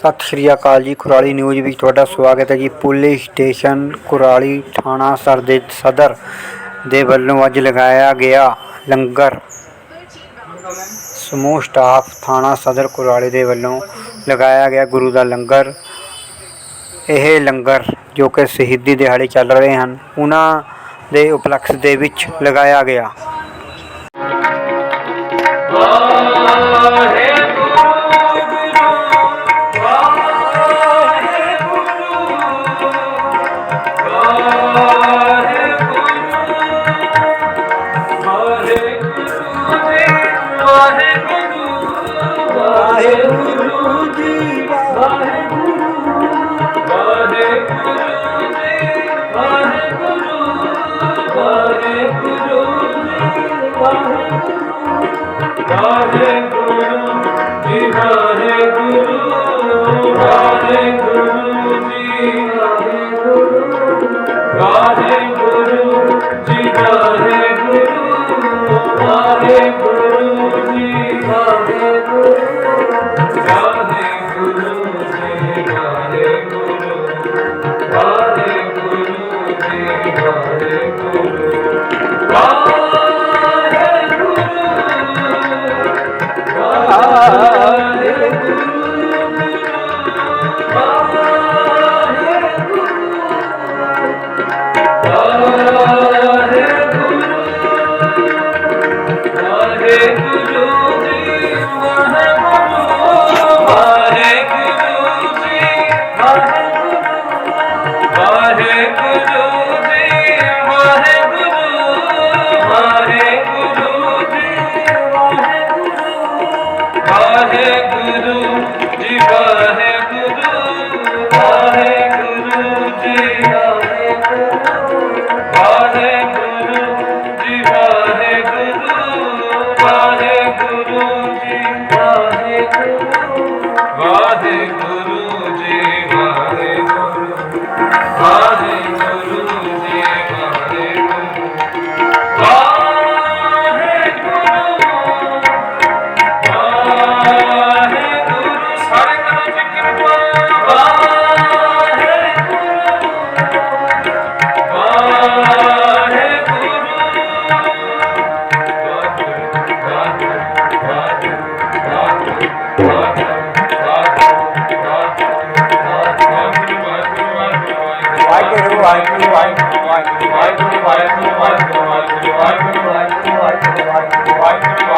ਸਤਿ ਸ਼੍ਰੀ ਅਕਾਲ ਜੀ, ਕੁਰਾਲੀ ਨਿਊਜ਼ ਵਿੱਚ ਤੁਹਾਡਾ ਸਵਾਗਤ ਹੈ ਜੀ। ਪੁਲਿਸ ਸਟੇਸ਼ਨ ਕੁਰਾਲੀ ਥਾਣਾ ਸਰਦੇ ਸਦਰ ਦੇ ਵੱਲੋਂ ਅੱਜ ਲਗਾਇਆ ਗਿਆ ਲੰਗਰ। ਸਮੂਹ ਸਟਾਫ ਥਾਣਾ ਸਦਰ ਕੁਰਾਲੀ ਦੇ ਵੱਲੋਂ ਲਗਾਇਆ ਗਿਆ ਗੁਰੂ ਦਾ ਲੰਗਰ। ਇਹ ਲੰਗਰ ਜੋ ਕਿ ਸ਼ਹੀਦੀ ਦਿਹਾੜੇ ਚੱਲ ਰਹੇ ਹਨ, ਉਹਨਾਂ ਦੇ ਉਪਲਕਸ਼ ਦੇ ਵਿੱਚ ਲਗਾਇਆ ਗਿਆ।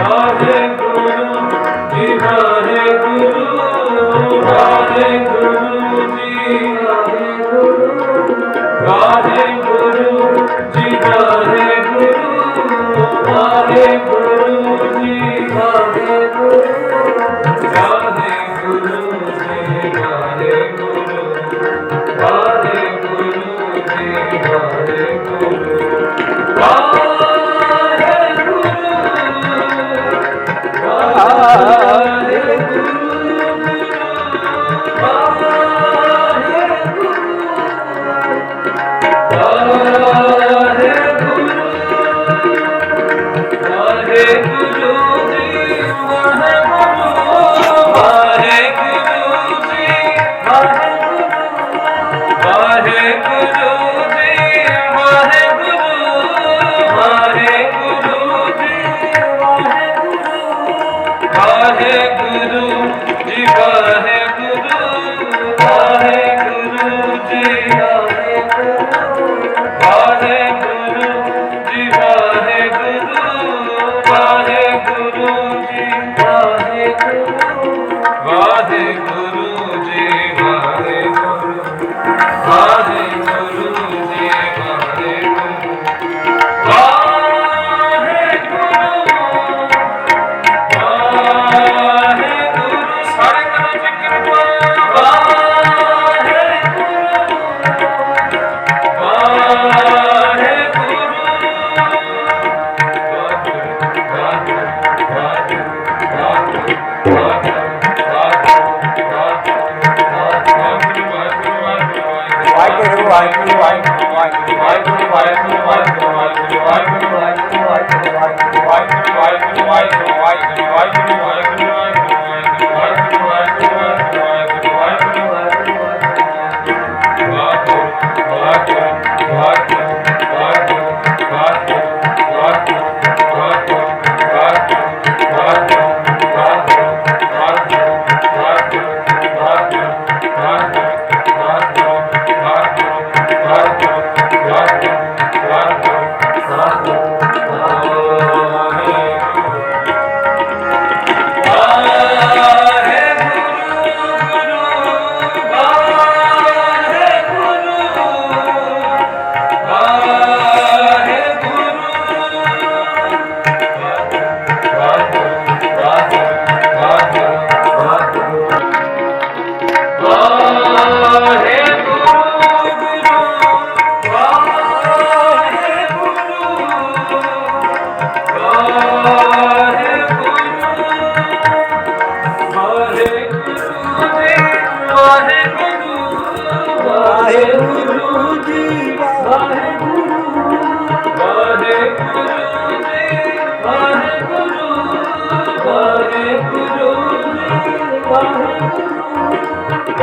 Waheguru Hare Michael.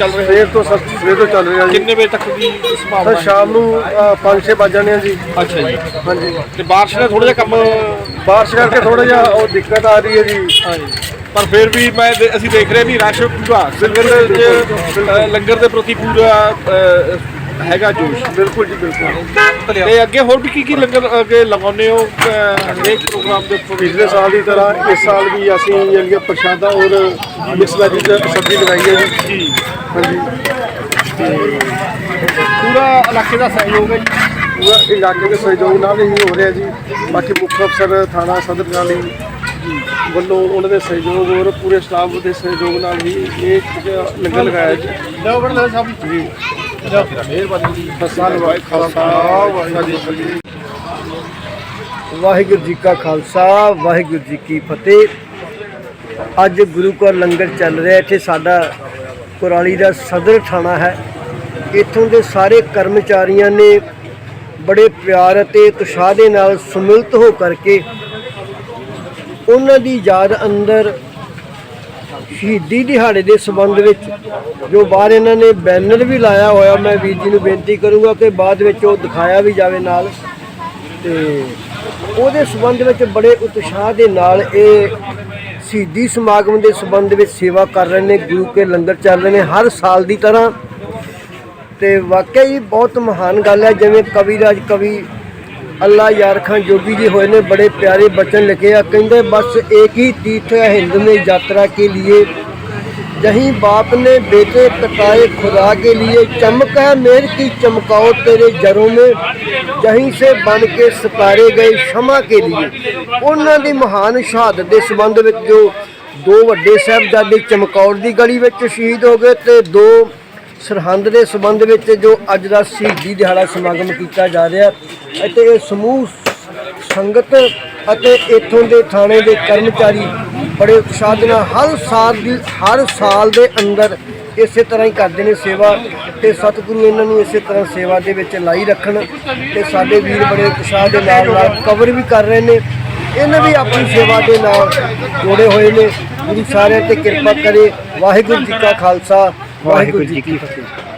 ਚੱਲ ਰਿਹਾ ਸਵੇਰ ਤੋਂ ਸਰ ਸਵੇਰ ਤੋਂ ਚੱਲ ਰਿਹਾ ਜੀ। ਕਿੰਨੇ ਵਜੇ ਤੱਕ ਦੀ ਸੰਭਾਵਨਾ ਸਰ ਹੈ? ਸ਼ਾਮ ਨੂੰ 5-6 ਵੱਜ ਜਾਣੇ ਆ ਜੀ। ਅੱਛਾ ਜੀ। ਹਾਂਜੀ। ਤੇ ਬਾਰਿਸ਼ ਨੇ ਥੋੜਾ ਜਿਹਾ ਕੰਮ ਬਾਰਿਸ਼ ਕਰਕੇ ਥੋੜਾ ਜਿਹਾ ਉਹ ਦਿੱਕਤ ਆ ਰਹੀ ਹੈ ਜੀ। ਹਾਂਜੀ ਪਰ ਫਿਰ ਵੀ ਮੈਂ ਦੇ- ਅਸੀਂ ਦੇਖ ਰਹੇ ਵੀ ਰਸ਼ ਪੂਰਾ ਲੰਗਰ ਦੇ ਅ, ਲੰਗਰ ਦੇ ਪ੍ਰਤੀ ਪੂਰਾ ਅ, ਹੈਗਾ ਜੋਸ਼ ਬਿਲਕੁਲ ਜੀ ਬਿਲਕੁਲ। ਤੇ ਅੱਗੇ ਹੋਰ ਵੀ ਕੀ ਕੀ ਲੰਗਰ ਅੱਗੇ ਲਗਾਉਂਦੇ ਹੋ? ਹਰੇਕ ਪ੍ਰੋਗਰਾਮ ਦੇ ਉੱਪਰ। ਪਿਛਲੇ ਸਾਲ ਦੀ ਤਰ੍ਹਾਂ ਇਸ ਸਾਲ ਵੀ ਅਸੀਂ ਕਿ ਪ੍ਰਸ਼ਾਦਾ ਔਰ ਮਿਕਸ ਵੈਜ ਦੀ ਸਬਜ਼ੀ ਲਗਾਈ ਹੈ ਜੀ। ਜੀ। ਹਾਂਜੀ। ਪੂਰਾ ਇਲਾਕੇ ਦਾ ਸਹਿਯੋਗ ਹੈ ਜੀ। ਪੂਰਾ ਇਲਾਕੇ ਦੇ ਸਹਿਯੋਗ ਨਾਲ ਹੀ ਹੋ ਰਿਹਾ ਜੀ। ਬਾਕੀ ਮੁੱਖ ਅਫਸਰ ਥਾਣਾ ਸਦਰ ਨਾਲੀ ਵੱਲੋਂ ਉਹਨਾਂ ਦੇ ਸਹਿਯੋਗ ਔਰ ਪੂਰੇ ਸਟਾਫ ਦੇ ਸਹਿਯੋਗ ਨਾਲ ਹੀ ਇਹ ਲੰਗਰ ਲਗਾਇਆ ਜੀ ਲਓ ਬੜਾ ਸਾਹਿਬ ਜੀ। ਮਿਹਰਬਾਨੀ ਜੀ ਖਾਲਸਾ ਵਾਹਿਗੁਰੂ ਜੀ ਕਾ ਖਾਲਸਾ, ਵਾਹਿਗੁਰੂ ਜੀ ਕੀ ਫਤਿਹ। ਅੱਜ ਗੁਰੂ ਘਰ ਲੰਗਰ ਚੱਲ ਰਿਹਾ, ਇੱਥੇ ਸਾਡਾ ਕੁਰਾਲੀ ਦਾ ਸਦਰ ਥਾਣਾ ਹੈ। ਇੱਥੋਂ ਦੇ ਸਾਰੇ ਕਰਮਚਾਰੀਆਂ ਨੇ ਬੜੇ ਪਿਆਰ ਅਤੇ ਉਤਸ਼ਾਹ ਦੇ ਨਾਲ ਸਮਿਲਿਤ ਹੋ ਕਰਕੇ ਉਹਨਾਂ ਦੀ ਯਾਦ ਅੰਦਰ ਸ਼ਹੀਦੀ ਦਿਹਾੜੇ ਦੇ ਸੰਬੰਧ ਵਿੱਚ ਜੋ ਬਾਹਰ ਇਹਨਾਂ ਨੇ ਬੈਨਰ ਵੀ ਲਾਇਆ ਹੋਇਆ, ਮੈਂ ਵੀਰ ਜੀ ਨੂੰ ਬੇਨਤੀ ਕਰੂੰਗਾ ਕਿ ਬਾਅਦ ਵਿੱਚ ਉਹ ਦਿਖਾਇਆ ਵੀ ਜਾਵੇ ਨਾਲ। ਤੇ ਉਹਦੇ ਸੰਬੰਧ ਵਿੱਚ ਬੜੇ ਉਤਸ਼ਾਹ ਦੇ ਨਾਲ ਇਹ ਸ਼ਹੀਦੀ ਸਮਾਗਮ ਦੇ ਸੰਬੰਧ ਵਿੱਚ ਸੇਵਾ ਕਰ ਰਹੇ ਨੇ, ਗੁਰੂ ਕੇ ਲੰਗਰ ਚੱਲ ਰਹੇ ਨੇ ਹਰ ਸਾਲ ਦੀ ਤਰ੍ਹਾਂ। ਤੇ ਵਾਕਿਆ ਹੀ ਬਹੁਤ ਮਹਾਨ ਗੱਲ ਹੈ, ਜਿਵੇਂ ਕਵੀ ਰਾਜ ਕਵੀ ਅੱਲਾ ਯਾਰ ਖਾਨ ਜੋਗੀ ਜੀ ਹੋਏ ਨੇ ਬੜੇ ਪਿਆਰੇ ਬਚਨ ਲਿਖੇ ਆ ਕਹਿੰਦੇ ਬਸ ਇੱਕ ਹੀ ਤੀਰਥ ਹੈ ਹਿੰਦ में यात्रा के लिए जहीं बाप ने बेटे कटाए खुदा के लिए चमक है मेर की चमकाओ तेरे जरों में जहीं से बन के सितारे गए क्षमा के लिए ਉਹਨਾਂ ਦੀ ਮਹਾਨ ਸ਼ਹਾਦਤ ਦੇ ਸੰਬੰਧ ਵਿੱਚ ਜੋ ਦੋ ਵੱਡੇ ਸਾਹਿਬਜ਼ਾਦੇ ਚਮਕੌਰ ਦੀ ਗਲੀ ਵਿੱਚ ਸ਼ਹੀਦ ਹੋ ਗਏ ਤੇ ਦੋ ਸਰਹੰਦ ਦੇ ਸਬੰਧ ਵਿੱਚ ਜੋ ਅੱਜ ਦਾ ਸ਼ਹੀਦੀ ਦਿਹਾੜਾ ਸਮਾਗਮ ਕੀਤਾ ਜਾ ਰਿਹਾ ਅਤੇ ਇਹ ਸਮੂਹ ਸੰਗਤ ਅਤੇ ਇੱਥੋਂ ਦੇ ਥਾਣੇ ਦੇ ਕਰਮਚਾਰੀ ਬੜੇ ਉਤਸ਼ਾਹ ਦੇ ਨਾਲ ਹਰ ਸਾਲ ਦੀ, ਹਰ ਸਾਲ ਦੇ ਅੰਦਰ ਇਸੇ ਤਰ੍ਹਾਂ ਹੀ ਕਰਦੇ ਨੇ ਸੇਵਾ ਤੇ ਸਤਿਗੁਰੂ ਇਹਨਾਂ ਨੂੰ ਇਸੇ ਤਰ੍ਹਾਂ ਸੇਵਾ ਦੇ ਵਿੱਚ ਲਾਈ ਰੱਖਣ ਤੇ ਸਾਡੇ ਵੀਰ ਬੜੇ ਉਤਸ਼ਾਹ ਦੇ ਨਾਲ ਨਾਲ ਕਵਰ ਵੀ ਕਰ ਰਹੇ ਨੇ। ਇਹਨਾਂ ਵੀ ਆਪਣੀ ਸੇਵਾ ਦੇ ਨਾਲ ਜੁੜੇ ਹੋਏ ਨੇ। ਗੁਰੂ ਸਾਰਿਆਂ ਤੇ ਕਿਰਪਾ ਕਰੇ। ਵਾਹਿਗੁਰੂ ਜੀ ਕਾ ਖਾਲਸਾ। ਵਾਹਿਗੁਰੂ ਜੀ ਕੀ ਫਤਿਹ।